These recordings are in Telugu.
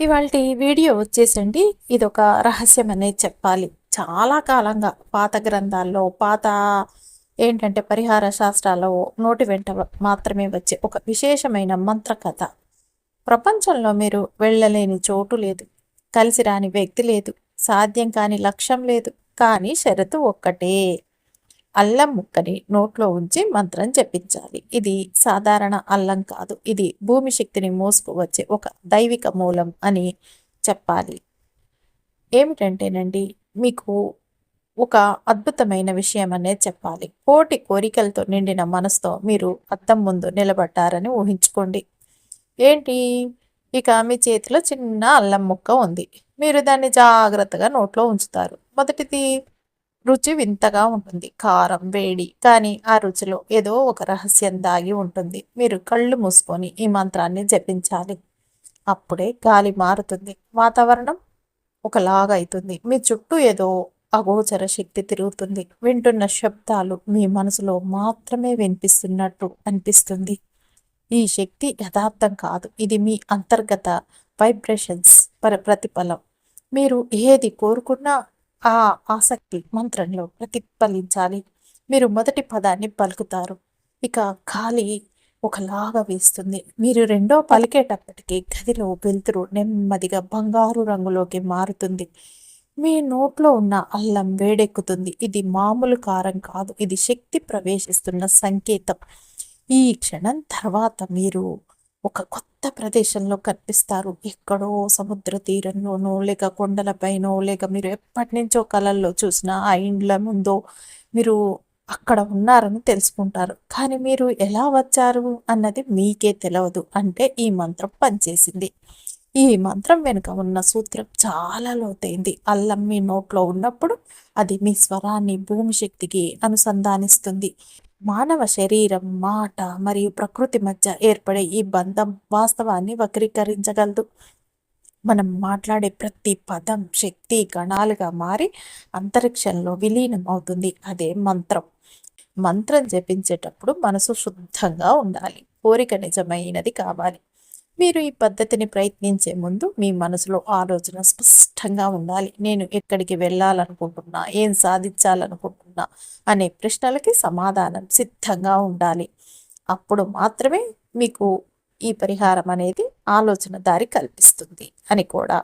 ఇవాళ వీడియో వచ్చేసండి. ఇది ఒక రహస్యం అనేది చెప్పాలి. చాలా కాలంగా పాత గ్రంథాల్లో పాత ఏంటంటే పరిహార శాస్త్రాల్లో నోటి వెంట మాత్రమే వచ్చే ఒక విశేషమైన మంత్ర కథ ప్రపంచంలో మీరు వెళ్ళలేని చోటు లేదు. కలిసి రాని వ్యక్తి లేదు. సాధ్యం కాని లక్ష్యం లేదు. కానీ షరతు ఒక్కటే. అల్లం ముక్కని నోట్లో ఉంచి మంత్రం చెప్పించాలి ఇది సాధారణ అల్లం కాదు. ఇది భూమి శక్తిని మోసుకు వచ్చే ఒక దైవిక మూలం అని చెప్పాలి. ఏమిటంటేనండి మీకు ఒక అద్భుతమైన విషయం అనేది చెప్పాలి. కోటి కోరికలతో నిండిన మనసుతో మీరు అద్దం ముందు నిలబడ్డారని ఊహించుకోండి. ఏంటి? ఇక మీ చేతిలో చిన్న అల్లం ముక్క ఉంది. మీరు దాన్ని జాగ్రత్తగా నోట్లో ఉంచుతారు. మొదటిది రుచి వింతగా ఉంటుంది. కారం వేడి కానీ ఆ రుచిలో ఏదో ఒక రహస్యం దాగి ఉంటుంది. మీరు కళ్ళు మూసుకొని ఈ మంత్రాన్ని జపించాలి. అప్పుడే గాలి మారుతుంది. వాతావరణం ఒకలాగా అవుతుంది మీ చుట్టూ ఏదో అగోచర శక్తి తిరుగుతుంది. వింటున్న శబ్దాలు మీ మనసులో మాత్రమే వినిపిస్తున్నట్టు అనిపిస్తుంది. ఈ శక్తి యథార్థం కాదు. ఇది మీ అంతర్గత వైబ్రేషన్స్ పర ప్రతిఫలం. మీరు ఏది కోరుకున్నా ఆ ఆసక్తి మంత్రంలో ప్రతిఫలించాలి. మీరు మొదటి పదాన్ని పలుకుతారు. ఇక గాలి ఒకలాగా వేస్తుంది. మీరు రెండో పలికేటప్పటికి గదిలో వెలుతురు నెమ్మదిగా బంగారు రంగులోకి మారుతుంది. మీ నోట్లో ఉన్న అల్లం వేడెక్కుతుంది. ఇది మామూలు కారం కాదు. ఇది శక్తి ప్రవేశిస్తున్న సంకేతం. ఈ క్షణం తర్వాత మీరు ఒక కొత్త ప్రదేశంలో కనిపిస్తారు. ఎక్కడో సముద్ర తీరంలోనో లేక కొండలపైనో లేక మీరు ఎప్పటి నుంచో కళల్లో చూసిన ఆ ఇండ్ల ముందో మీరు అక్కడ ఉన్నారని తెలుసుకుంటారు. కానీ మీరు ఎలా వచ్చారు అన్నది మీకే తెలియదు అంటే ఈ మంత్రం పనిచేసింది. ఈ మంత్రం వెనుక ఉన్న సూత్రం చాలా లోతైంది. అల్లం మీ నోట్లో ఉన్నప్పుడు అది మీ స్వరాన్ని భూమి శక్తికి అనుసంధానిస్తుంది. మానవ శరీరం మాట మరియు ప్రకృతి మధ్య ఏర్పడే ఈ బంధం వాస్తవాన్ని వక్రీకరించగలదు. మనం మాట్లాడే ప్రతి పదం శక్తి గణాలుగా మారి అంతరిక్షంలో విలీనం అవుతుంది. అదే మంత్రం. మంత్రం జపించేటప్పుడు మనసు శుద్ధంగా ఉండాలి. కోరిక నిజమైనది కావాలి. మీరు ఈ పద్ధతిని ప్రయత్నించే ముందు మీ మనసులో ఆలోచన స్పష్టంగా ఉండాలి. నేను ఎక్కడికి వెళ్ళాలనుకుంటున్నా? ఏం సాధించాలనుకుంటున్నా? అనే ప్రశ్నలకి సమాధానం సిద్ధంగా ఉండాలి. అప్పుడు మాత్రమే మీకు ఈ పరిహారం అనేది ఆలోచన దారి కల్పిస్తుంది అని కూడా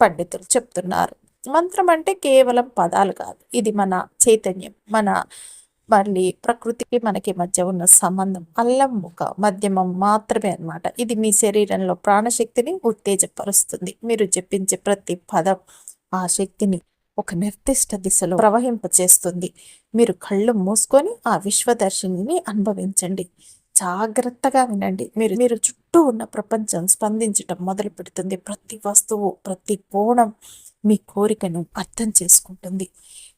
పండితులు చెప్తున్నారు. మంత్రం అంటే కేవలం పదాలు కాదు. ఇది మన చైతన్యం మన మళ్ళీ ప్రకృతికి మనకి మధ్య ఉన్న సంబంధం అల్లం ముఖ మధ్యమం మాత్రమే అనమాట ఇది మీ శరీరంలో ప్రాణశక్తిని ఉత్తేజపరుస్తుంది. మీరు చెప్పించే ప్రతి పదం ఆ శక్తిని ఒక నిర్దిష్ట దిశలో ప్రవహింపచేస్తుంది. మీరు కళ్ళు మూసుకొని ఆ విశ్వదర్శిని అనుభవించండి. జాగ్రత్తగా వినండి. మీరు మీరు చుట్టూ ఉన్న ప్రపంచం స్పందించటం మొదలు పెడుతుంది. ప్రతి వస్తువు ప్రతి కోణం మీ కోరికను అర్థం చేసుకుంటుంది.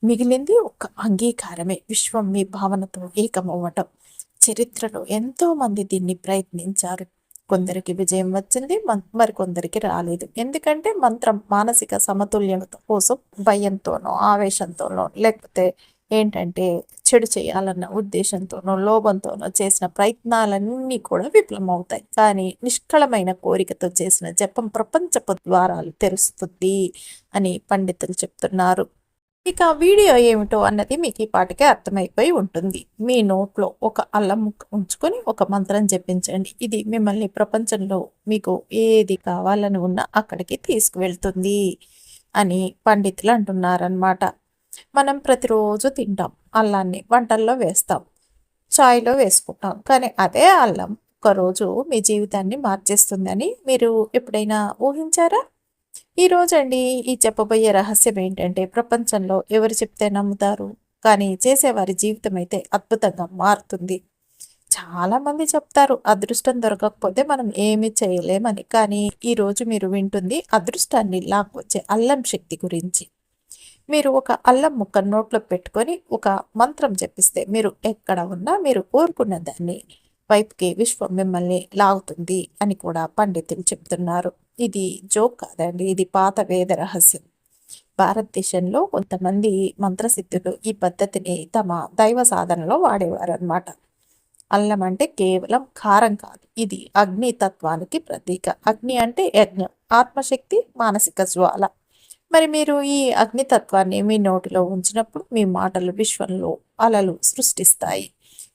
మిగిలింది ఒక అంగీకారమే. విశ్వం మీ భావనతో ఏకమవ్వటం. చరిత్రలో ఎంతో మంది దీన్ని ప్రయత్నించారు. కొందరికి విజయం వచ్చింది మరికొందరికి రాలేదు. ఎందుకంటే మంత్రం మానసిక సమతుల్యత కోసం భయంతోనో ఆవేశంతోనో లేకపోతే ఏంటంటే చెడు చేయాలన్న ఉద్దేశంతోనో లోభంతోనో చేసిన ప్రయత్నాలన్నీ కూడా విఫలమవుతాయి. కానీ నిష్కళమైన కోరికతో చేసిన జపం ప్రపంచపు ద్వారాలు తెరుస్తుంది అని పండితులు చెప్తున్నారు. ఇక వీడియో ఏమిటో అన్నది మీకు ఈ పాటికే అర్థమైపోయి ఉంటుంది. మీ నోట్లో ఒక అల్లం ముక్క ఉంచుకొని ఒక మంత్రం చెప్పించండి ఇది మిమ్మల్ని ప్రపంచంలో మీకు ఏది కావాలని ఉన్నా అక్కడికి తీసుకువెళ్తుంది అని పండితులు అంటున్నారనమాట మనం ప్రతిరోజు తింటాం. అల్లాన్ని వంటల్లో వేస్తాం. చాయ్లో వేసుకుంటాం. కానీ అదే అల్లం ఒకరోజు మీ జీవితాన్ని మార్చేస్తుందని మీరు ఎప్పుడైనా ఊహించారా? ఈ రోజండి ఈ చెప్పబోయే రహస్యం ఏంటంటే ప్రపంచంలో ఎవరు చెప్తే నమ్ముతారు. కానీ చేసేవారి జీవితం అయితే అద్భుతంగా మారుతుంది. చాలామంది చెప్తారు అదృష్టం దొరకకపోతే మనం ఏమి చేయలేమని. కానీ ఈరోజు మీరు వింటుంది అదృష్టాన్ని లాక్కొచ్చే అల్లం శక్తి గురించి. మీరు ఒక అల్లం ముక్క నోట్లో పెట్టుకొని ఒక మంత్రం చెప్పిస్తే మీరు ఎక్కడ ఉన్నా మీరు కోరుకున్న దాన్ని వైపుకి విశ్వం మిమ్మల్ని లాగుతుంది అని కూడా పండితులు చెప్తున్నారు. ఇది జోక్ కాదండి ఇది పాత వేద రహస్యం. భారతదేశంలో కొంతమంది మంత్రసిద్ధులు ఈ పద్ధతిని తమ దైవ సాధనలో వాడేవారు అనమాట అల్లం అంటే కేవలం కారం కాదు ఇది అగ్ని తత్వానికి ప్రతీక. అగ్ని అంటే యజ్ఞం ఆత్మశక్తి మానసిక జ్వాల. మరి మీరు ఈ అగ్నితత్వాన్ని మీ నోటిలో ఉంచినప్పుడు మీ మాటలు విశ్వంలో అలలు సృష్టిస్తాయి.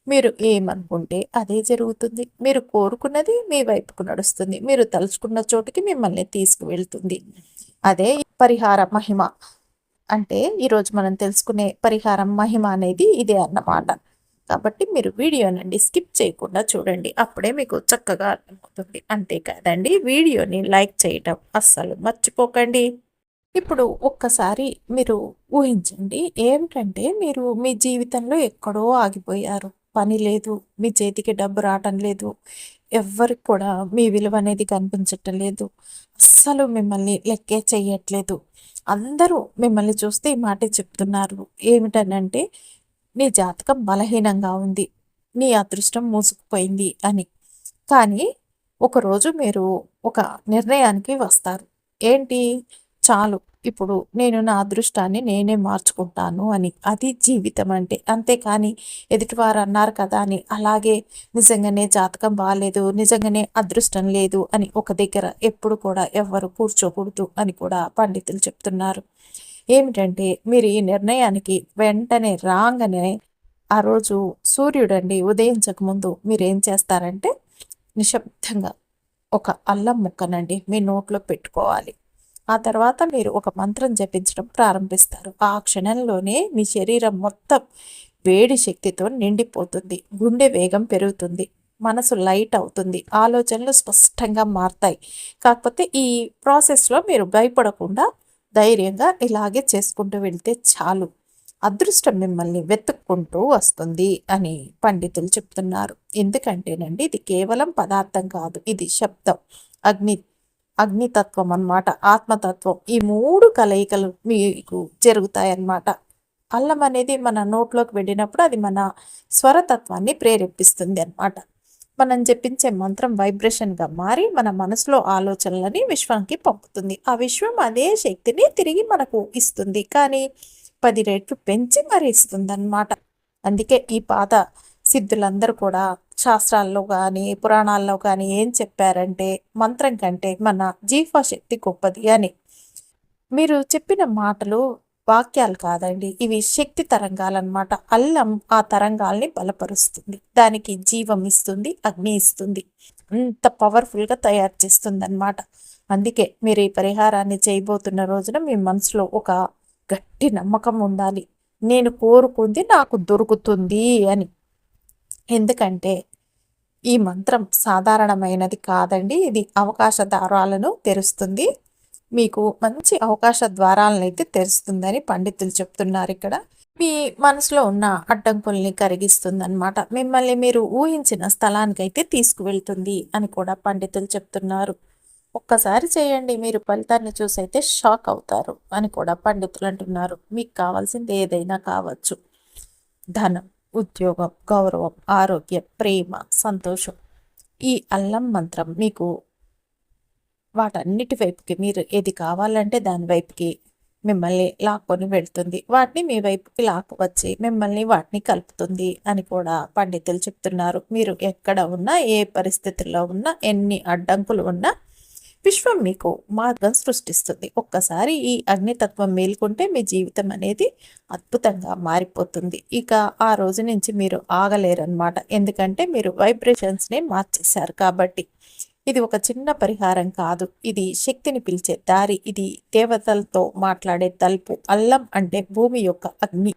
మీరు ఏమనుకుంటే అదే జరుగుతుంది. మీరు కోరుకున్నది మీ వైపుకు నడుస్తుంది. మీరు తలుచుకున్న చోటుకి మిమ్మల్ని తీసుకువెళ్తుంది. అదే పరిహార మహిమ. అంటే ఈరోజు మనం తెలుసుకునే పరిహారం మహిమ అనేది ఇదే అన్నమాట. కాబట్టి మీరు వీడియోనండి స్కిప్ చేయకుండా చూడండి. అప్పుడే మీకు చక్కగా అర్థమవుతుంది. అంతేకాదండి వీడియోని లైక్ చేయటం అస్సలు మర్చిపోకండి. ఇప్పుడు ఒక్కసారి మీరు ఊహించండి. ఏమిటంటే మీరు మీ జీవితంలో ఎక్కడో ఆగిపోయారు. పని లేదు మీ చేతికి డబ్బు రావటం లేదు ఎవ్వరికి కూడా మీ విలువ అనేది కనిపించటం లేదు. అస్సలు మిమ్మల్ని లెక్కే చెయ్యట్లేదు. అందరూ మిమ్మల్ని చూస్తే ఈ మాట చెప్తున్నారు. ఏమిటనంటే నీ జాతకం బలహీనంగా ఉంది. నీ అదృష్టం మూసుకుపోయింది అని. కానీ ఒకరోజు మీరు ఒక నిర్ణయానికి వస్తారు. ఏంటి? చాలు. ఇప్పుడు నేను నా అదృష్టాన్ని నేనే మార్చుకుంటాను అని. అది జీవితం అంటే. అంతేకాని ఎదుటివారు అన్నారు కదా అని అలాగే నిజంగానే జాతకం బాగాలేదు నిజంగానే అదృష్టం లేదు అని ఒక దగ్గర ఎప్పుడు కూడా ఎవ్వరు కూర్చోకూడదు అని కూడా పండితులు చెప్తున్నారు. ఏమిటంటే మీరు ఈ నిర్ణయానికి వెంటనే రాగానే ఆ రోజు సూర్యుడండి ఉదయించక ముందు మీరేం చేస్తారంటే నిశ్శబ్దంగా ఒక అల్లం ముక్కనండి మీ నోట్లో పెట్టుకోవాలి. ఆ తర్వాత మీరు ఒక మంత్రం జపించడం ప్రారంభిస్తారు. ఆ క్షణంలోనే మీ శరీరం మొత్తం వేడి శక్తితో నిండిపోతుంది. గుండె వేగం పెరుగుతుంది. మనసు లైట్ అవుతుంది. ఆలోచనలు స్పష్టంగా మారుతాయి. కాకపోతే ఈ ప్రాసెస్లో మీరు భయపడకుండా ధైర్యంగా ఇలాగే చేసుకుంటూ వెళ్తే చాలు. అదృష్టం మిమ్మల్ని వెతుక్కుంటూ వస్తుంది అని పండితులు చెప్తున్నారు. ఎందుకంటేనండి ఇది కేవలం పదార్థం కాదు ఇది శబ్దం. అగ్ని అగ్నితత్వం అన్నమాట ఆత్మతత్వం. ఈ మూడు కలయికలు మీకు జరుగుతాయన్నమాట. అల్లం అనేది మన నోట్లోకి వెళ్ళినప్పుడు అది మన స్వరతత్వాన్ని ప్రేరేపిస్తుంది అనమాట మనం చెప్పించే మంత్రం వైబ్రేషన్గా మారి మన మనసులో ఆలోచనలని విశ్వానికి పంపుతుంది. ఆ విశ్వం అదే శక్తిని తిరిగి మనకు ఇస్తుంది. కానీ పది రేట్లు పెంచి మరి ఇస్తుంది అనమాట అందుకే ఈ పాత సిద్ధులందరూ కూడా శాస్త్రాల్లో కానీ పురాణాల్లో కానీ ఏం చెప్పారంటే మంత్రం కంటే మన జీవా శక్తి గొప్పది అని. మీరు చెప్పిన మాటలు వాక్యాలు కాదండి ఇవి శక్తి తరంగాలన్నమాట. అల్లం ఆ తరంగాల్ని బలపరుస్తుంది. దానికి జీవం ఇస్తుంది అగ్ని ఇస్తుంది. అంత పవర్ఫుల్గా తయారు చేస్తుంది అనమాట అందుకే మీరు ఈ పరిహారాన్ని చేయబోతున్న రోజున మీ మనసులో ఒక గట్టి నమ్మకం ఉండాలి. నేను కోరుకుంది నాకు దొరుకుతుంది అని. ఎందుకంటే ఈ మంత్రం సాధారణమైనది కాదండి. ఇది అవకాశ ద్వారాలను తెరుస్తుంది. మీకు మంచి అవకాశ ద్వారాలను అయితే తెరుస్తుందని పండితులు చెప్తున్నారు ఇక్కడ. మీ మనసులో ఉన్న అడ్డంకుల్ని కరిగిస్తుంది అనమాట మిమ్మల్ని మీరు ఊహించిన స్థలానికైతే తీసుకువెళ్తుంది అని కూడా పండితులు చెప్తున్నారు. ఒక్కసారి చేయండి మీరు ఫలితాన్ని చూసైతే షాక్ అవుతారు అని కూడా పండితులు అంటున్నారు. మీకు కావాల్సింది ఏదైనా కావచ్చు. ధనం. ఉద్యోగం గౌరవం ఆరోగ్యం ప్రేమ సంతోషం. ఈ అల్లం మంత్రం మీకు వాటన్నిటి వైపుకి మీరు ఏది కావాలంటే దాని వైపుకి మిమ్మల్ని లాక్కొని వెళ్తుంది. వాటిని మీ వైపుకి లాక్కొచ్చి మిమ్మల్ని వాటిని కలుపుతుంది అని కూడా పండితులు చెప్తున్నారు. మీరు ఎక్కడ ఉన్నా ఏ పరిస్థితుల్లో ఉన్నా ఎన్ని అడ్డంకులు ఉన్నా విశ్వం మీకు మార్గం సృష్టిస్తుంది. ఒక్కసారి ఈ అగ్నితత్వం మేల్కొంటే మీ జీవితం అనేది అద్భుతంగా మారిపోతుంది. ఇక ఆ రోజు నుంచి మీరు ఆగలేరన్నమాట. ఎందుకంటే మీరు వైబ్రేషన్స్ని మార్చేశారు కాబట్టి. ఇది ఒక చిన్న పరిహారం కాదు. ఇది శక్తిని పిలిచే దారి. ఇది దేవతలతో మాట్లాడే తలుపు. అల్లం అంటే భూమి యొక్క అగ్ని.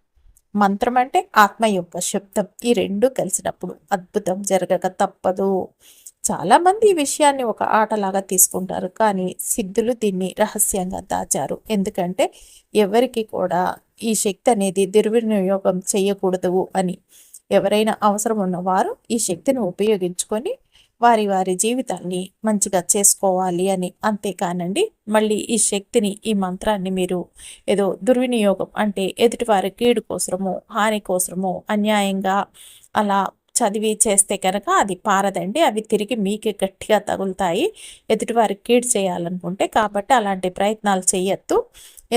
మంత్రం అంటే ఆత్మ యొక్క శబ్దం. ఈ రెండు కలిసినప్పుడు అద్భుతం జరగక తప్పదు. చాలామంది ఈ విషయాన్ని ఒక ఆటలాగా తీసుకుంటారు. కానీ సిద్ధులు దీన్ని రహస్యంగా దాచారు. ఎందుకంటే ఎవరికి కూడా ఈ శక్తి అనేది దుర్వినియోగం చేయకూడదు అని ఎవరైనా అవసరం ఉన్నవారు ఈ శక్తిని ఉపయోగించుకొని వారి వారి జీవితాన్ని మంచిగా చేసుకోవాలి అని అంతేకానండి. మళ్ళీ ఈ శక్తిని ఈ మంత్రాన్ని మీరు ఏదో దుర్వినియోగం అంటే ఎదుటివారి కీడు కోసమో హాని కోసమో అన్యాయంగా అలా చదివి చేస్తే కనుక అది పారదండి. అవి తిరిగి మీకే గట్టిగా తగులుతాయి. ఎదుటివారికి కీడ్ చేయాలనుకుంటే కాబట్టి అలాంటి ప్రయత్నాలు చేయొద్దు.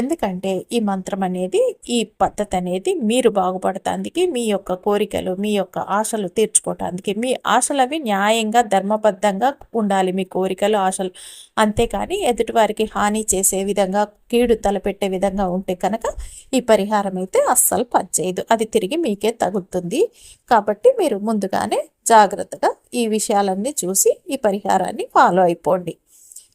ఎందుకంటే ఈ మంత్రం అనేది ఈ పద్ధతి అనేది మీరు బాగుపడటానికి మీ యొక్క కోరికలు మీ యొక్క ఆశలు తీర్చుకోవటానికి మీ ఆశలు అవి న్యాయంగా ధర్మబద్ధంగా ఉండాలి. మీ కోరికలు ఆశలు అంతేకాని ఎదుటివారికి హాని చేసే విధంగా కీడు తలపెట్టే విధంగా ఉంటే కనుక ఈ పరిహారం అయితే అస్సలు పనిచేయదు. అది తిరిగి మీకే తగులుతుంది. కాబట్టి మీరు ముందుగానే జాగ్రత్తగా ఈ విషయాలన్నీ చూసి ఈ పరిహారాన్ని ఫాలో అయిపోండి.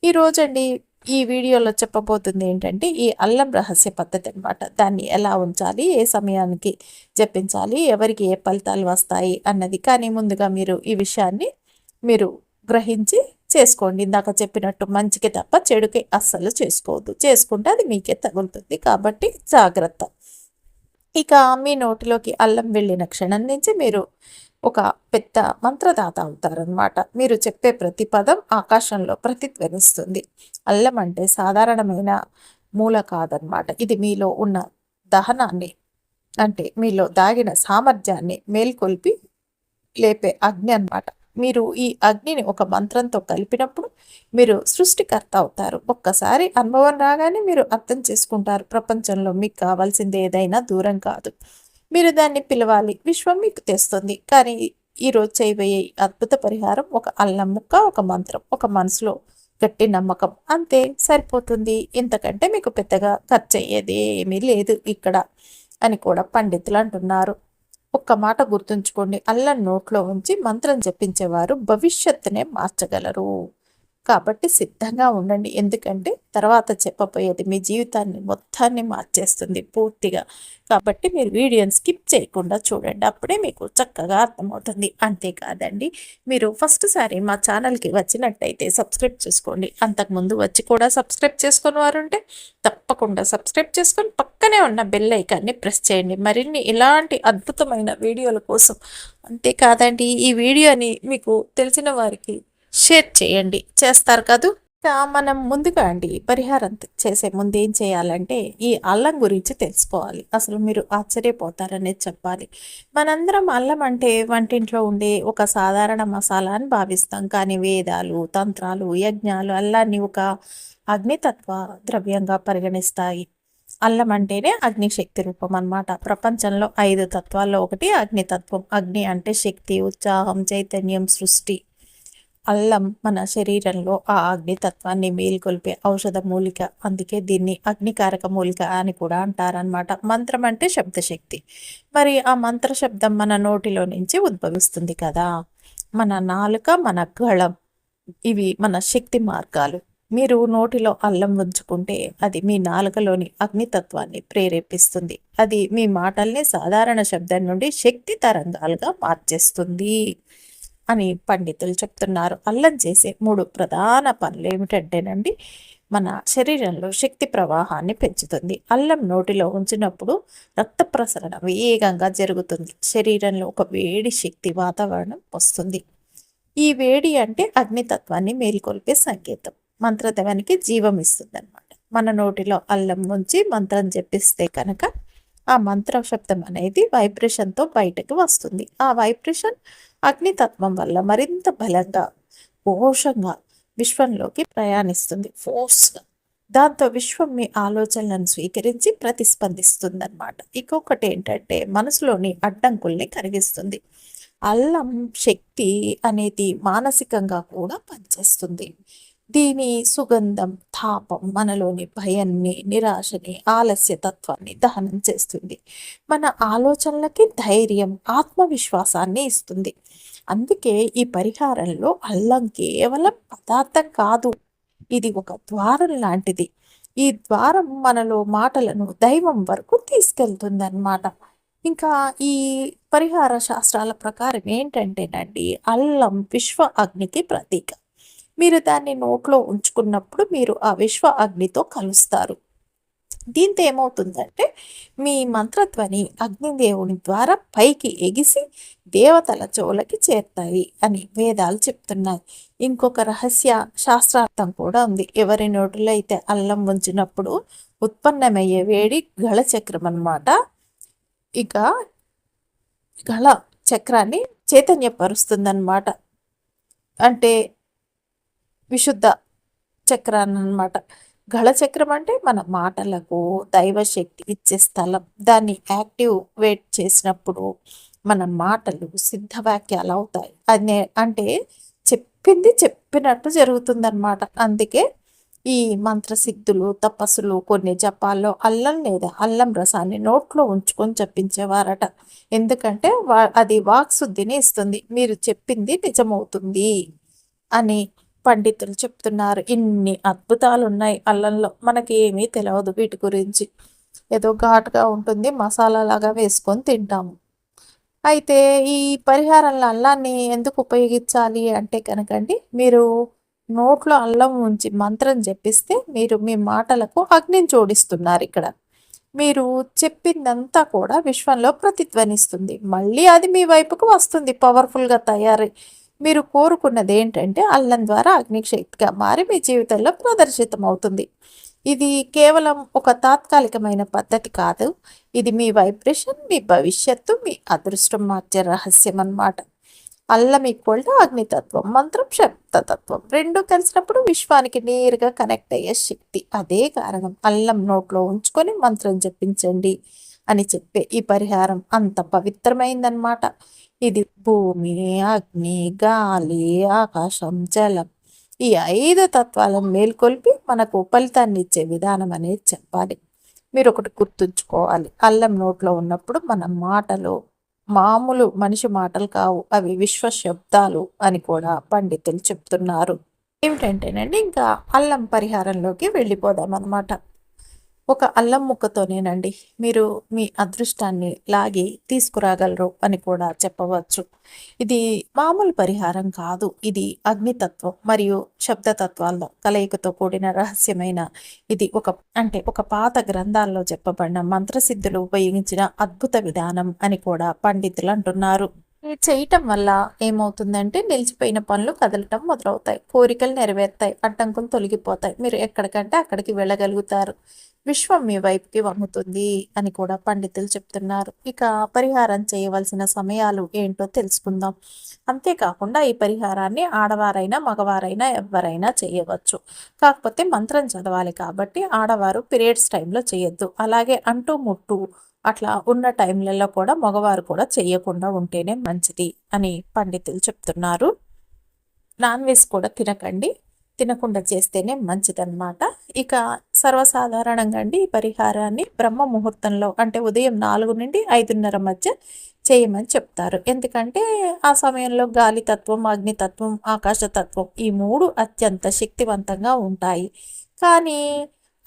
ఈ రోజండి ఈ వీడియోలో చెప్పబోతుంది ఏంటంటే ఈ అల్లం రహస్య పద్ధతి అనమాట దాన్ని ఎలా ఉంచాలి ఏ సమయానికి జపించాలి ఎవరికి ఏ ఫలితాలు వస్తాయి అన్నది. కానీ ముందుగా మీరు ఈ విషయాన్ని మీరు గ్రహించి చేసుకోండి. ఇందాక చెప్పినట్టు మంచికి తప్ప చెడుకి అస్సలు చేసుకోవద్దు. చేసుకుంటే అది మీకే తగులుతుంది. కాబట్టి జాగ్రత్త. ఇక మీ నోటిలోకి అల్లం వెళ్ళిన క్షణం నుంచి మీరు ఒక పెద్ద మంత్రదాత అవుతారనమాట మీరు చెప్పే ప్రతి పదం ఆకాశంలో ప్రతిధ్వనిస్తుంది. అల్లం అంటే సాధారణమైన మూల కాదనమాట ఇది మీలో ఉన్న దహనాన్ని అంటే మీలో దాగిన సామర్థ్యాన్ని మేల్కొల్పి లేపే అగ్ని అనమాట మీరు ఈ అగ్నిని ఒక మంత్రంతో కలిపినప్పుడు మీరు సృష్టికర్త అవుతారు. ఒక్కసారి అనుభవం రాగానే మీరు అర్థం చేసుకుంటారు. ప్రపంచంలో మీకు కావాల్సింది ఏదైనా దూరం కాదు. మీరు దాన్ని పిలవాలి. విశ్వం మీకు తెస్తుంది. కానీ ఈరోజు చేయబోయే అద్భుత పరిహారం ఒక అల్లం ముక్క ఒక మంత్రం ఒక మనసులో గట్టి నమ్మకం. అంతే సరిపోతుంది. ఇంతకంటే మీకు పెద్దగా ఖర్చు అయ్యేది ఏమీ లేదు ఇక్కడ అని కూడా పండితులు అంటున్నారు. ఒక్క మాట గుర్తుంచుకోండి. అల్లం నోట్లో ఉంచి మంత్రం జపించేవారు భవిష్యత్తునే మార్చగలరు. కాబట్టి సిద్ధంగా ఉండండి. ఎందుకంటే తర్వాత చెప్పబోయేది మీ జీవితాన్ని మొత్తాన్ని మార్చేస్తుంది పూర్తిగా. కాబట్టి మీరు వీడియోని స్కిప్ చేయకుండా చూడండి. అప్పుడే మీకు చక్కగా అర్థమవుతుంది. అంతేకాదండి మీరు ఫస్ట్ సారి మా ఛానల్కి వచ్చినట్టయితే సబ్స్క్రైబ్ చేసుకోండి. అంతకుముందు వచ్చి కూడా సబ్స్క్రైబ్ చేసుకుని వారు ఉంటే తప్పకుండా సబ్స్క్రైబ్ చేసుకొని పక్కనే ఉన్న బెల్ ఐకాన్ని ప్రెస్ చేయండి. మరిన్ని ఇలాంటి అద్భుతమైన వీడియోల కోసం. అంతేకాదండి ఈ వీడియోని మీకు తెలిసిన వారికి షేర్ చేయండి. చేస్తారు కదూ? మనం ముందుగా అండి పరిహారం చేసే ముందు ఏం చేయాలంటే ఈ అల్లం గురించి తెలుసుకోవాలి. అసలు మీరు ఆశ్చర్యపోతారనేది చెప్పాలి. మనందరం అల్లం అంటే వంటింట్లో ఉండే ఒక సాధారణ మసాలా అని భావిస్తాం. కానీ వేదాలు తంత్రాలు యజ్ఞాలు అల్లాన్ని ఒక అగ్నితత్వ ద్రవ్యంగా పరిగణిస్తాయి. అల్లం అంటేనే అగ్నిశక్తి రూపం అనమాట ప్రపంచంలో ఐదు తత్వాల్లో ఒకటి అగ్నితత్వం. అగ్ని అంటే శక్తి ఉత్సాహం చైతన్యం సృష్టి. అల్లం మన శరీరంలో ఆ అగ్నితత్వాన్ని మేల్కొల్పే ఔషధ మూలిక. అందుకే దీన్ని అగ్నికారక మూలిక అని కూడా అంటారనమాట మంత్రం అంటే శబ్దశక్తి. మరి ఆ మంత్ర శబ్దం మన నోటిలో నుంచి ఉద్భవిస్తుంది కదా. మన నాలుక మన గళం ఇవి మన శక్తి మార్గాలు. మీరు నోటిలో అల్లం ఉంచుకుంటే అది మీ నాలుకలోని అగ్నితత్వాన్ని ప్రేరేపిస్తుంది. అది మీ మాటల్ని సాధారణ శబ్దం నుండి శక్తి తరంగాలుగా మార్చేస్తుంది. అని పండితులు చెప్తున్నారు. అల్లం చేసే మూడు ప్రధాన పనులు ఏమిటంటేనండి మన శరీరంలో శక్తి ప్రవాహాన్ని పెంచుతుంది. అల్లం నోటిలో ఉంచినప్పుడు రక్త ప్రసరణ వేగంగా జరుగుతుంది. శరీరంలో ఒక వేడి శక్తి వాతావరణం వస్తుంది. ఈ వేడి అంటే అగ్నితత్వాన్ని మేల్కొల్పే సంకేతం. మంత్రదవానికి జీవం ఇస్తుంది అనమాట మన నోటిలో అల్లం ఉంచి మంత్రం చెప్పిస్తే కనుక ఆ మంత్ర శబ్దం అనేది వైబ్రేషన్తో బయటకు వస్తుంది. ఆ వైబ్రేషన్ అగ్నితత్వం వల్ల మరింత బలంగా పోషంగా విశ్వంలోకి ప్రయాణిస్తుంది. ఫోర్స్గా దాంతో విశ్వం మీ ఆలోచనలను స్వీకరించి ప్రతిస్పందిస్తుంది అనమాట ఇంకొకటి ఏంటంటే మనసులోని అడ్డంకుల్ని కరిగిస్తుంది. అల్లం శక్తి అనేది మానసికంగా కూడా పనిచేస్తుంది. దీని సుగంధం తాపం మనలోని భయాన్ని నిరాశని ఆలస్య తత్వాన్ని దహనం చేస్తుంది. మన ఆలోచనలకి ధైర్యం ఆత్మవిశ్వాసాన్ని ఇస్తుంది. అందుకే ఈ పరిహారంలో అల్లం కేవలం పదార్థం కాదు. ఇది ఒక ద్వారం లాంటిది. ఈ ద్వారం మనలో మాటలను దైవం వరకు తీసుకెళ్తుందన్నమాట. ఇంకా ఈ పరిహార శాస్త్రాల ప్రకారం ఏంటంటేనండి అల్లం విశ్వ అగ్నికి ప్రతీక. మీరు దాన్ని నోట్లో ఉంచుకున్నప్పుడు మీరు ఆ విశ్వ అగ్నితో కలుస్తారు. దీంతో ఏమవుతుందంటే మీ మంత్రధ్వని అగ్నిదేవుని ద్వారా పైకి ఎగిసి దేవతల చెవులకి చేరుతాయి అని వేదాలు చెప్తున్నాయి. ఇంకొక రహస్య శాస్త్రార్థం కూడా ఉంది. ఎవరి నోటిలో అయితే అల్లం ఉంచినప్పుడు ఉత్పన్నమయ్యే వేడి గళ చక్రం అనమాట ఇక గళ చక్రాన్ని చైతన్యపరుస్తుందన్నమాట. అంటే విశుద్ధ చక్రాన్ని అనమాట గళచక్రం అంటే మన మాటలకు దైవశక్తి ఇచ్చే స్థలం. దాన్ని యాక్టివ్ వేట్ చేసినప్పుడు మన మాటలు సిద్ధవాక్యాలు అవుతాయి. అనే అంటే చెప్పింది చెప్పినట్టు జరుగుతుందన్నమాట. అందుకే ఈ మంత్రసిద్ధులు తపస్సులు కొన్ని జపాల్లో అల్లం లేదా అల్లం రసాన్ని నోట్లో ఉంచుకొని చెప్పించేవారట ఎందుకంటే వా అది వాక్శుద్ధిని ఇస్తుంది. మీరు చెప్పింది నిజమవుతుంది అని పండితులు చెప్తున్నారు. ఇన్ని అద్భుతాలు ఉన్నాయి అల్లంలో. మనకి ఏమీ తెలియదు వీటి గురించి. ఏదో ఘాటుగా ఉంటుంది మసాలా లాగా వేసుకొని తింటాము. అయితే ఈ పరిహారంలో అల్లాన్ని ఎందుకు ఉపయోగించాలి అంటే కనుకండి మీరు నోట్లో అల్లం ఉంచి మంత్రం చెప్పిస్తే మీరు మీ మాటలకు అగ్నిని జోడిస్తున్నారు ఇక్కడ. మీరు చెప్పిందంతా కూడా విశ్వంలో ప్రతిధ్వనిస్తుంది. మళ్ళీ అది మీ వైపుకు వస్తుంది పవర్ఫుల్గా తయారై మీరు కోరుకున్నది ఏంటంటే అల్లం ద్వారా అగ్నిశక్తిగా మారి మీ జీవితంలో ప్రదర్శితం అవుతుంది ఇది కేవలం ఒక తాత్కాలికమైన పద్ధతి కాదు. ఇది మీ వైబ్రేషన్ మీ భవిష్యత్తు మీ అదృష్టం మార్చే రహస్యం అన్నమాట. అల్లం ఈక్వల్ టు అగ్నితత్వం మంత్రం శబ్దతత్వం రెండు కలిసినప్పుడు విశ్వానికి నేరుగా కనెక్ట్ అయ్యే శక్తి. అదే కారణం అల్లం నోట్లో ఉంచుకొని మంత్రం జపించండి అని చెప్పే ఈ పరిహారం అంత పవిత్రమైందనమాట ఇది భూమి అగ్ని గాలి ఆకాశం జలం. ఈ ఐదు తత్వాలను మేల్కొల్పి మనకు ఫలితాన్ని ఇచ్చే విధానం అనేది చెప్పాలి. మీరు ఒకటి గుర్తుంచుకోవాలి. అల్లం నోట్లో ఉన్నప్పుడు మన మాటలు మామూలు మనిషి మాటలు కావు. అవి విశ్వ శబ్దాలు అని కూడా పండితులు చెప్తున్నారు. ఏమిటంటేనండి ఇంకా అల్లం పరిహారంలోకి వెళ్ళిపోదాం అనమాట ఒక అల్లం ముక్కతోనేనండి మీరు మీ అదృష్టాన్ని లాగి తీసుకురాగలరు అని కూడా చెప్పవచ్చు. ఇది మామూలు పరిహారం కాదు. ఇది అగ్నితత్వం మరియు శబ్దతత్వాల్లో కలయికతో కూడిన రహస్యమైన ఇది ఒక అంటే ఒక పాత గ్రంథాల్లో చెప్పబడిన మంత్రసిద్ధులు ఉపయోగించిన అద్భుత విధానం అని కూడా పండితులు అంటున్నారు. చేయటం వల్ల ఏమవుతుందంటే నిలిచిపోయిన పనులు కదలటం మొదలవుతాయి. కోరికలు నెరవేరుతాయి. అడ్డంకులు తొలగిపోతాయి. మీరు ఎక్కడికంటే అక్కడికి వెళ్ళగలుగుతారు. విశ్వం మీ వైపుకి వంగుతుంది అని కూడా పండితులు చెప్తున్నారు. ఇక పరిహారం చేయవలసిన సమయాలు ఏంటో తెలుసుకుందాం. అంతేకాకుండా ఈ పరిహారాన్ని ఆడవారైనా మగవారైనా ఎవరైనా చేయవచ్చు. కాకపోతే మంత్రం చదవాలి కాబట్టి ఆడవారు పీరియడ్స్ టైంలో చేయొద్దు. అలాగే అంటూ ముట్టు అట్లా ఉన్న టైంలలో కూడా మగవారు కూడా చేయకుండా ఉంటేనే మంచిది అని పండితులు చెప్తున్నారు. నాన్ వెజ్ కూడా తినకండి. తినకుండా చేస్తేనే మంచిదన్నమాట. ఇక సర్వసాధారణంగా అండి ఈ పరిహారాన్ని బ్రహ్మ ముహూర్తంలో అంటే ఉదయం నాలుగు నుండి ఐదున్నర మధ్య చేయమని చెప్తారు. ఎందుకంటే ఆ సమయంలో గాలితత్వం అగ్నితత్వం ఆకాశతత్వం ఈ మూడు అత్యంత శక్తివంతంగా ఉంటాయి. కానీ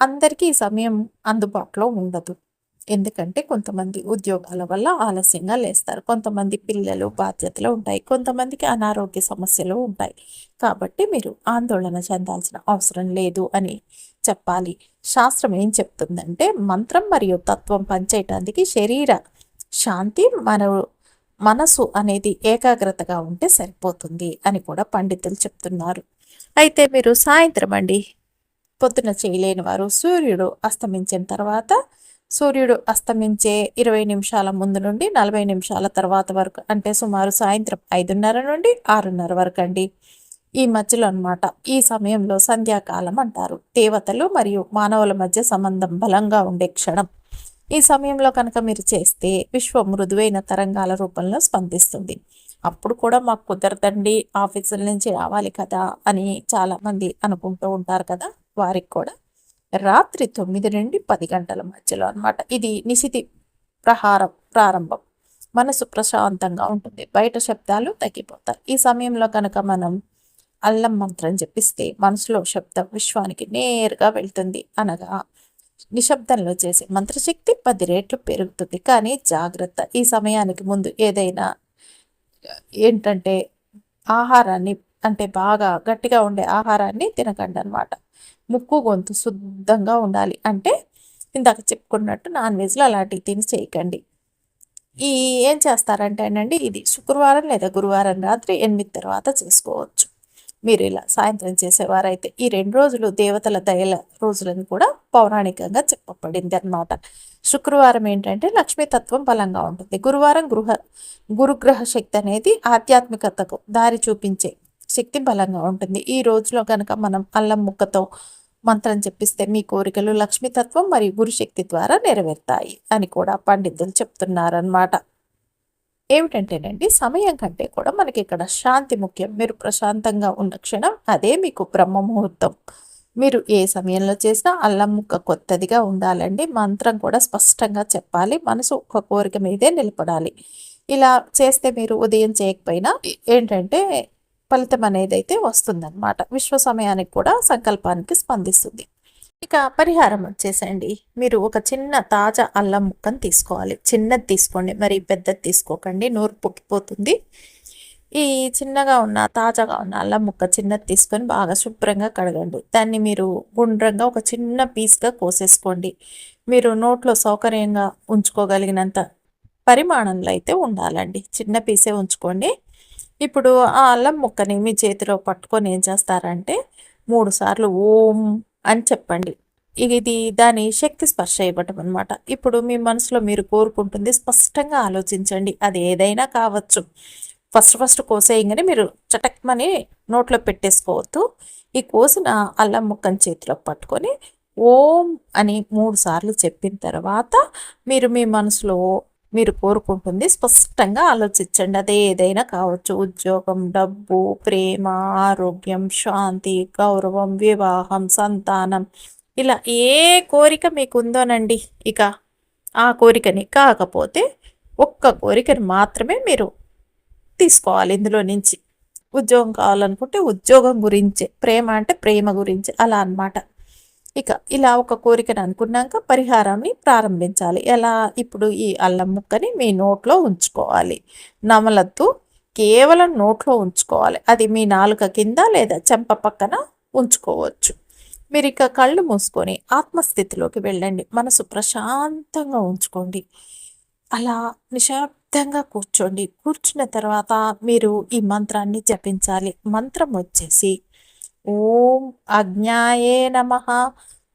అందరికీ ఈ సమయం అందుబాటులో ఉండదు. ఎందుకంటే కొంతమంది ఉద్యోగాల వల్ల ఆలస్యంగా లేస్తారు. కొంతమంది పిల్లలు బాధ్యతలు ఉంటాయి. కొంతమందికి అనారోగ్య సమస్యలు ఉంటాయి. కాబట్టి మీరు ఆందోళన చెందాల్సిన అవసరం లేదు అని చెప్పాలి. శాస్త్రం ఏం చెప్తుందంటే మంత్రం మరియు తత్వం పనిచేయటానికి శరీర శాంతి మన మనసు అనేది ఏకాగ్రతగా ఉంటే సరిపోతుంది అని కూడా పండితులు చెప్తున్నారు. అయితే మీరు సాయంత్రం అండి. పొద్దున చేయలేని వారు సూర్యుడు అస్తమించిన తర్వాత సూర్యుడు అస్తమించే ఇరవై నిమిషాల ముందు నుండి నలభై నిమిషాల తర్వాత వరకు అంటే సుమారు సాయంత్రం ఐదున్నర నుండి ఆరున్నర వరకు అండి. ఈ మధ్యలో అనమాట ఈ సమయంలో సంధ్యాకాలం అంటారు. దేవతలు మరియు మానవుల మధ్య సంబంధం బలంగా ఉండే క్షణం. ఈ సమయంలో కనుక మీరు చేస్తే విశ్వం మృదువైన తరంగాల రూపంలో స్పందిస్తుంది. అప్పుడు కూడా మాకు కుదరదండి ఆఫీసుల నుంచి రావాలి కదా అని చాలామంది అనుకుంటూ ఉంటారు కదా వారికి కూడా. రాత్రి తొమ్మిది నుండి పది గంటల మధ్యలో అనమాట ఇది నిశితి ప్రహారం ప్రారంభం. మనసు ప్రశాంతంగా ఉంటుంది. బయట శబ్దాలు తగ్గిపోతాయి. ఈ సమయంలో కనుక మనం అల్లం మంత్రం చెప్పిస్తే మనసులో శబ్దం విశ్వానికి నేరుగా వెళ్తుంది అనగా నిశ్శబ్దంలో చేసే మంత్రశక్తి పది రేట్లు పెరుగుతుంది. కానీ జాగ్రత్త ఈ సమయానికి ముందు ఏదైనా ఏంటంటే ఆహారాన్ని అంటే బాగా గట్టిగా ఉండే ఆహారాన్ని తినకండి అనమాట ముక్కు గొంతు శుద్ధంగా ఉండాలి. అంటే ఇందాక చెప్పుకున్నట్టు నాన్ వెజ్లో అలాంటివి తిని చేయకండి. ఈ ఏం చేస్తారంటే అండి ఇది శుక్రవారం లేదా గురువారం రాత్రి ఎనిమిది తర్వాత చేసుకోవచ్చు. మీరు ఇలా సాయంత్రం చేసేవారైతే ఈ రెండు రోజులు దేవతల దయల రోజులని కూడా పౌరాణికంగా చెప్పబడింది అనమాట శుక్రవారం ఏంటంటే లక్ష్మీతత్వం బలంగా ఉంటుంది. గురువారం గృహ గురుగ్రహ శక్తి అనేది ఆధ్యాత్మికతకు దారి చూపించే శక్తి బలంగా ఉంటుంది. ఈ రోజులో కనుక మనం అల్లం ముక్కతో మంత్రం చెప్పిస్తే మీ కోరికలు లక్ష్మీతత్వం మరియు గురుశక్తి ద్వారా నెరవేరుతాయి అని కూడా పండితులు చెప్తున్నారనమాట ఏమిటంటేనండి సమయం కంటే కూడా మనకి ఇక్కడ శాంతి ముఖ్యం. మీరు ప్రశాంతంగా ఉన్న క్షణం అదే మీకు బ్రహ్మ ముహూర్తం మీరు ఏ సమయంలో చేసినా అల్లం ముక్క కొత్తదిగా ఉండాలండి. మంత్రం కూడా స్పష్టంగా చెప్పాలి. మనసు ఒక కోరిక మీదే నిలబడాలి. ఇలా చేస్తే మీరు ఉదయం చేయకపోయినా ఏంటంటే ఫలితం అనేది అయితే వస్తుందన్నమాట. విశ్వ సమయానికి కూడా సంకల్పానికి స్పందిస్తుంది. ఇక పరిహారం వచ్చేసండి. మీరు ఒక చిన్న తాజా అల్లం ముక్కను తీసుకోవాలి. చిన్నది తీసుకోండి. మరి పెద్దది తీసుకోకండి. నోరు పొక్కిపోతుంది. ఈ చిన్నగా ఉన్న తాజాగా ఉన్న అల్లం ముక్క చిన్నది తీసుకొని బాగా శుభ్రంగా కడగండి. దాన్ని మీరు గుండ్రంగా ఒక చిన్న పీస్గా కోసేసుకోండి. మీరు నోట్లో సౌకర్యంగా ఉంచుకోగలిగినంత పరిమాణంలో అయితే ఉండాలండి. చిన్న పీసే ఉంచుకోండి. ఇప్పుడు ఆ అల్లం ముక్కని మీ చేతిలో పట్టుకొని ఏం చేస్తారంటే మూడు సార్లు ఓం అని చెప్పండి. ఇది దాని శక్తి స్పర్శ ఇవ్వటం అనమాట ఇప్పుడు మీ మనసులో మీరు కోరుకుంటుంది స్పష్టంగా ఆలోచించండి. అది ఏదైనా కావచ్చు. ఫస్ట్ ఫస్ట్ కోసేయంగానే మీరు చటక్మని నోట్లో పెట్టేసుకోవద్దు. ఈ కోసిన అల్లం ముక్కని చేతిలో పట్టుకొని ఓం అని మూడు సార్లు చెప్పిన తర్వాత మీరు మీ మనసులో మీరు కోరుకుంటుంది. స్పష్టంగా ఆలోచించండి. అదే ఏదైనా కావచ్చు. ఉద్యోగం డబ్బు ప్రేమ ఆరోగ్యం శాంతి గౌరవం వివాహం సంతానం. ఇలా ఏ కోరిక మీకు ఉందోనండి ఇక ఆ కోరికని కాకపోతే ఒక్క కోరికని మాత్రమే మీరు తీసుకోవాలి ఇందులో నుంచి. ఉద్యోగం కావాలనుకుంటే ఉద్యోగం గురించే. ప్రేమ అంటే ప్రేమ గురించి. అలా అనమాట ఇక ఇలా ఒక కోరికను అనుకున్నాక పరిహారాన్ని ప్రారంభించాలి. ఎలా? ఇప్పుడు ఈ అల్లం ముక్కని మీ నోట్లో ఉంచుకోవాలి. నమలద్దు కేవలం నోట్లో ఉంచుకోవాలి. అది మీ నాలుక కింద లేదా చెంప పక్కన ఉంచుకోవచ్చు. మీరు ఇక కళ్ళు మూసుకొని ఆత్మస్థితిలోకి వెళ్ళండి. మనసు ప్రశాంతంగా ఉంచుకోండి. అలా నిశ్శబ్దంగా కూర్చోండి. కూర్చున్న తర్వాత మీరు ఈ మంత్రాన్ని జపించాలి. మంత్రం వచ్చేసి ఓం అజ్ఞాయే నమ.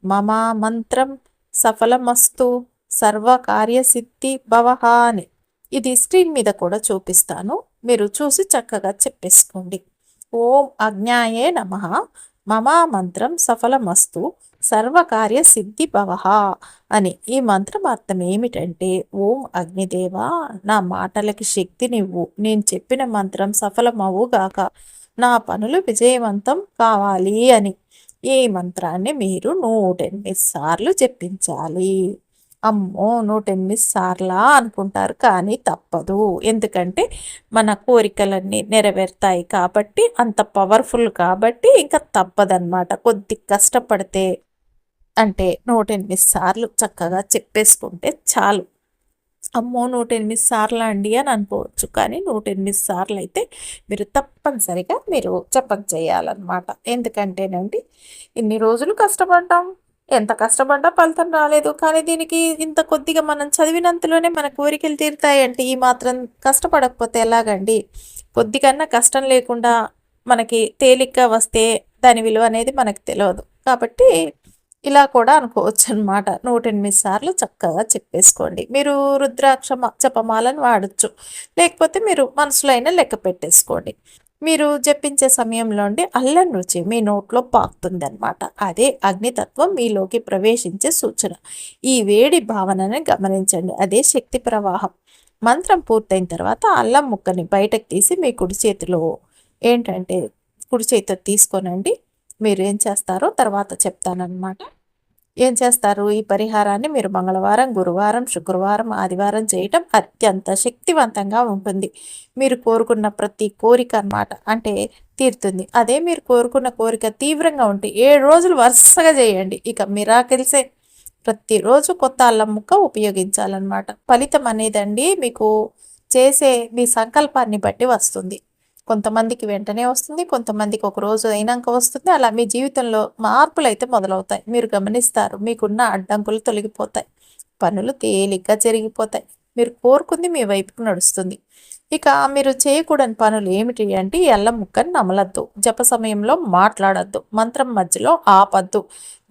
మమా మంత్రం సఫలమస్తు. సర్వకార్యసిద్ధి భవహ అని ఇది స్క్రీన్ మీద కూడా చూపిస్తాను. మీరు చూసి చక్కగా చెప్పేసుకోండి. ఓం అజ్ఞాయే నమ. మమా మంత్రం సఫలమస్తు. సర్వకార్య సిద్ధి భవహ అని ఈ మంత్రం అర్థం ఏమిటంటే ఓం అగ్నిదేవా నా మాటలకి శక్తినివ్వు నేను చెప్పిన మంత్రం సఫలమవుగాక నా పనులు విజయవంతం కావాలి అని. ఈ మంత్రాన్ని మీరు నూట ఎనిమిది సార్లు చెప్పించాలి అమ్మో నూట ఎనిమిది సార్లా అనుకుంటారు కానీ తప్పదు. ఎందుకంటే మన కోరికలన్నీ నెరవేరుతాయి కాబట్టి అంత పవర్ఫుల్ కాబట్టి ఇంకా తప్పదన్నమాట. కొద్ది కష్టపడితే అంటే నూట ఎనిమిది సార్లు చక్కగా చెప్పేసుకుంటే చాలు. అమ్మో నూట ఎనిమిది సార్లు అండి అని అనుకోవచ్చు. కానీ నూట ఎనిమిది సార్లు అయితే మీరు తప్పనిసరిగా మీరు చెప్పక చేయాలన్నమాట. ఎందుకంటేనండి ఇన్ని రోజులు కష్టపడ్డాం. ఎంత కష్టపడ్డా ఫలితం రాలేదు. కానీ దీనికి ఇంత కొద్దిగా మనం చదివినంతలోనే మన కోరికలు తీరుతాయంటే ఈ మాత్రం కష్టపడకపోతే ఎలాగండి? కొద్దికన్నా కష్టం లేకుండా మనకి తేలిగ్గా వస్తే దాని విలువ అనేది మనకు తెలియదు కాబట్టి ఇలా కూడా అనుకోవచ్చు అనమాట నూట ఎనిమిది సార్లు చక్కగా చెప్పేసుకోండి. మీరు రుద్రాక్ష జపమాలను వాడచ్చు. లేకపోతే మీరు మనసులో అయినా లెక్క పెట్టేసుకోండి. మీరు జపించే సమయంలో అల్లం రుచి మీ నోట్లో పాకుతుంది అనమాట అదే అగ్నితత్వం మీలోకి ప్రవేశించే సూచన. ఈ వేడి భావనని గమనించండి. అదే శక్తి ప్రవాహం. మంత్రం పూర్తయిన తర్వాత అల్లం ముక్కని బయటకు తీసి మీ కుడి చేతిలో ఏంటంటే కుడి చేతితో తీసుకోనండి. మీరు ఏం చేస్తారో తర్వాత చెప్తానమాట ఏం చేస్తారు? ఈ పరిహారాన్ని మీరు మంగళవారం గురువారం శుక్రవారం ఆదివారం చేయటం అత్యంత శక్తివంతంగా ఉంటుంది. మీరు కోరుకున్న ప్రతి కోరిక అనమాట అంటే తీరుతుంది. అదే మీరు కోరుకున్న కోరిక తీవ్రంగా ఉంటే ఏడు రోజులు వరుసగా చేయండి. ఇక మిరాకిల్సే ప్రతిరోజు కొత్త అల్లం ముక్క ఉపయోగించాలన్నమాట. ఫలితం అనేదండి మీకు చేసే మీ సంకల్పాన్ని బట్టి వస్తుంది. కొంతమందికి వెంటనే వస్తుంది కొంతమందికి ఒక రోజు అయినాక వస్తుంది. అలా మీ జీవితంలో మార్పులు అయితే మొదలవుతాయి. మీరు గమనిస్తారు మీకున్న అడ్డంకులు తొలగిపోతాయి. పనులు తేలిగ్గా జరిగిపోతాయి. మీరు కోరుకుంది మీ వైపుకు నడుస్తుంది. ఇక మీరు చేయకూడని పనులు ఏమిటి అంటే ఎల్ల ముక్కని నమలద్దు. జప సమయంలో మాట్లాడద్దు. మంత్రం మధ్యలో ఆపద్దు.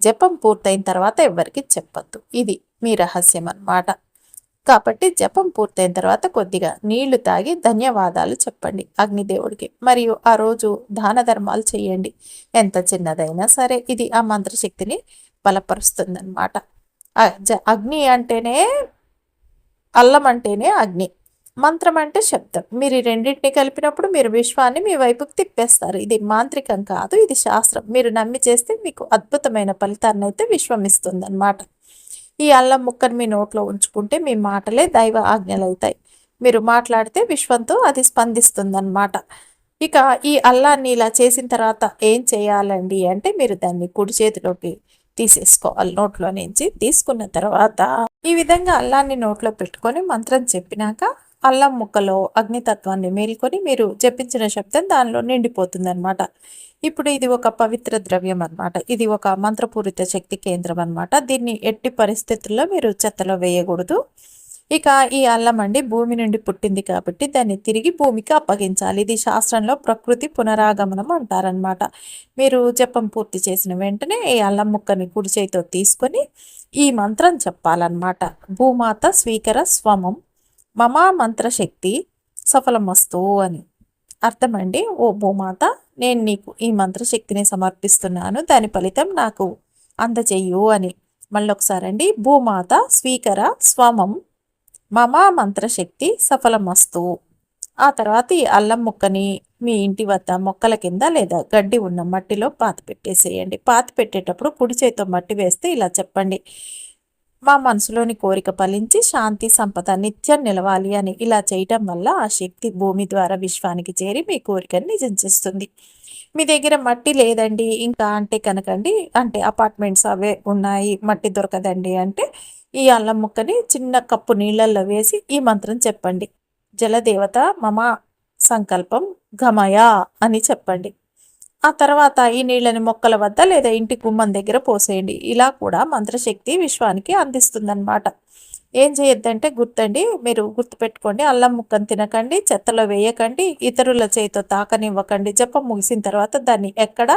జపం పూర్తయిన తర్వాత ఎవరికి చెప్పద్దు. ఇది మీ రహస్యం అన్నమాట కాబట్టి జపం పూర్తయిన తర్వాత కొద్దిగా నీళ్ళు తాగి ధన్యవాదాలు చెప్పండి అగ్నిదేవుడికి. మరియు ఆ రోజు దాన ధర్మాలు చేయండి. ఎంత చిన్నదైనా సరే ఇది ఆ మంత్రశక్తిని బలపరుస్తుందన్నమాట. అగ్ని అంటేనే అల్లం అంటేనే అగ్ని. మంత్రం అంటే శబ్దం. మీరు ఈ రెండింటిని కలిపినప్పుడు మీరు విశ్వాన్ని మీ వైపుకి తిప్పేస్తారు. ఇది మాంత్రికం కాదు ఇది శాస్త్రం. మీరు నమ్మి చేస్తే మీకు అద్భుతమైన ఫలితాన్ని అయితే విశ్వం ఇస్తుంది ఈ అల్లం ముక్కను మీ నోట్లో ఉంచుకుంటే మీ మాటలే దైవ ఆజ్ఞలు అవుతాయి మీరు మాట్లాడితే విశ్వంతో అది స్పందిస్తుందన్నమాట. ఇక ఈ అల్లాన్ని ఇలా చేసిన తర్వాత ఏం చేయాలండి అంటే మీరు దాన్ని కుడి చేతిలోకి తీసేసుకోవాలి నోట్లో నుంచి. తీసుకున్న తర్వాత ఈ విధంగా అల్లాన్ని నోట్లో పెట్టుకొని మంత్రం చెప్పినాక అల్లం ముక్కలో అగ్నితత్వాన్ని మేల్కొని మీరు జపించిన శబ్దం దానిలో నిండిపోతుంది అనమాట ఇప్పుడు ఇది ఒక పవిత్ర ద్రవ్యం అనమాట ఇది ఒక మంత్రపూరిత శక్తి కేంద్రం అనమాట దీన్ని ఎట్టి పరిస్థితుల్లో మీరు చెత్తలో వేయకూడదు. ఇక ఈ అల్లం అండి భూమి నుండి పుట్టింది కాబట్టి దాన్ని తిరిగి భూమికి అప్పగించాలి. ఇది శాస్త్రంలో ప్రకృతి పునరాగమనం అంటారనమాట మీరు జపం పూర్తి చేసిన వెంటనే ఈ అల్లం ముక్కని కుడి చేతితో తీసుకొని ఈ మంత్రం చెప్పాలన్నమాట. భూమాత స్వీకర స్వమం. మమా మంత్రశక్తి సఫలమస్తు అని. అర్థమండి? ఓ భూమాత నేను నీకు ఈ మంత్రశక్తిని సమర్పిస్తున్నాను దాని ఫలితం నాకు అందజేయు అని. మళ్ళీ ఒకసారి అండి భూమాత స్వీకర స్వమం మమా మంత్రశక్తి సఫలమస్తు. ఆ తర్వాత ఈ అల్లం ముక్కని మీ ఇంటి వద్ద మొక్కల కింద లేదా గడ్డి ఉన్న మట్టిలో పాత పెట్టేసేయండి. పాత పెట్టేటప్పుడు కుడి చేతితో మట్టి వేస్తే ఇలా చెప్పండి. మా మనసులోని కోరిక ఫలించి శాంతి సంపద నిత్యం నిలవాలి అని ఇలా చేయటం వల్ల ఆ శక్తి భూమి ద్వారా విశ్వానికి చేరి మీ కోరికను నిజం చేస్తుంది. మీ దగ్గర మట్టి లేదండి. ఇంకా అంటే కనకండి అంటే అపార్ట్మెంట్స్ అవే ఉన్నాయి మట్టి దొరకదండి అంటే ఈ అల్లం ముక్కని చిన్న కప్పు నీళ్ళల్లో వేసి ఈ మంత్రం చెప్పండి. జలదేవత మమ సంకల్పం గమయ అని చెప్పండి. ఆ తర్వాత ఈ నీళ్ళని మొక్కల వద్ద లేదా ఇంటి గుమ్మం దగ్గర పోసేయండి. ఇలా కూడా మంత్రశక్తి విశ్వానికి అందిస్తుందన్నమాట. ఏం చేయొద్దంటే గుర్తండి మీరు గుర్తుపెట్టుకోండి అల్లం ముక్కను తినకండి చెత్తలో వేయకండి ఇతరుల చేతితో తాకనివ్వకండి జపం ముగిసిన తర్వాత దాన్ని ఎక్కడ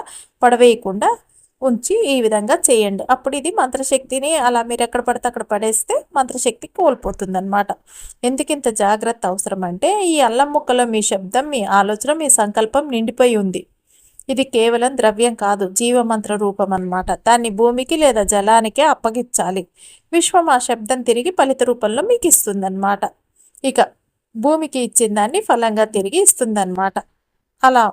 పడవేయకుండా ఉంచి ఈ విధంగా చేయండి. అప్పుడు ఇది మంత్రశక్తిని అలా మీరు ఎక్కడ పడితే అక్కడ పడేస్తే మంత్రశక్తి కోల్పోతుంది అనమాట ఎందుకింత జాగ్రత్త అవసరం అంటే ఈ అల్లం ముక్కలో మీ శబ్దం మీ ఆలోచన మీ సంకల్పం నిండిపోయి ఉంది. ఇది కేవలం ద్రవ్యం కాదు జీవమంత్ర రూపం అన్నమాట దాన్ని భూమికి లేదా జలానికే అప్పగించాలి. విశ్వం ఆ శబ్దం తిరిగి ఫలిత రూపంలో మీకు ఇస్తుందన్నమాట ఇక భూమికి ఇచ్చిన దాన్ని ఫలంగా తిరిగి ఇస్తుందన్నమాట. అలా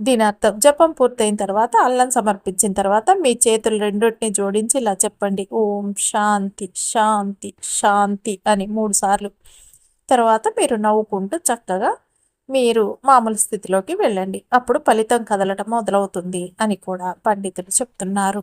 దీని అర్థం. జపం పూర్తయిన తర్వాత అల్లం సమర్పించిన తర్వాత మీ చేతులు రెండింటిని జోడించి ఇలా చెప్పండి. ఓం శాంతి శాంతి శాంతి అని మూడు సార్లు. తర్వాత మీరు నవ్వుకుంటూ చక్కగా మీరు మామూలు స్థితిలోకి వెళ్ళండి. అప్పుడు ఫలితం కదలటం మొదలవుతుంది అని కూడా పండితులు చెప్తున్నారు.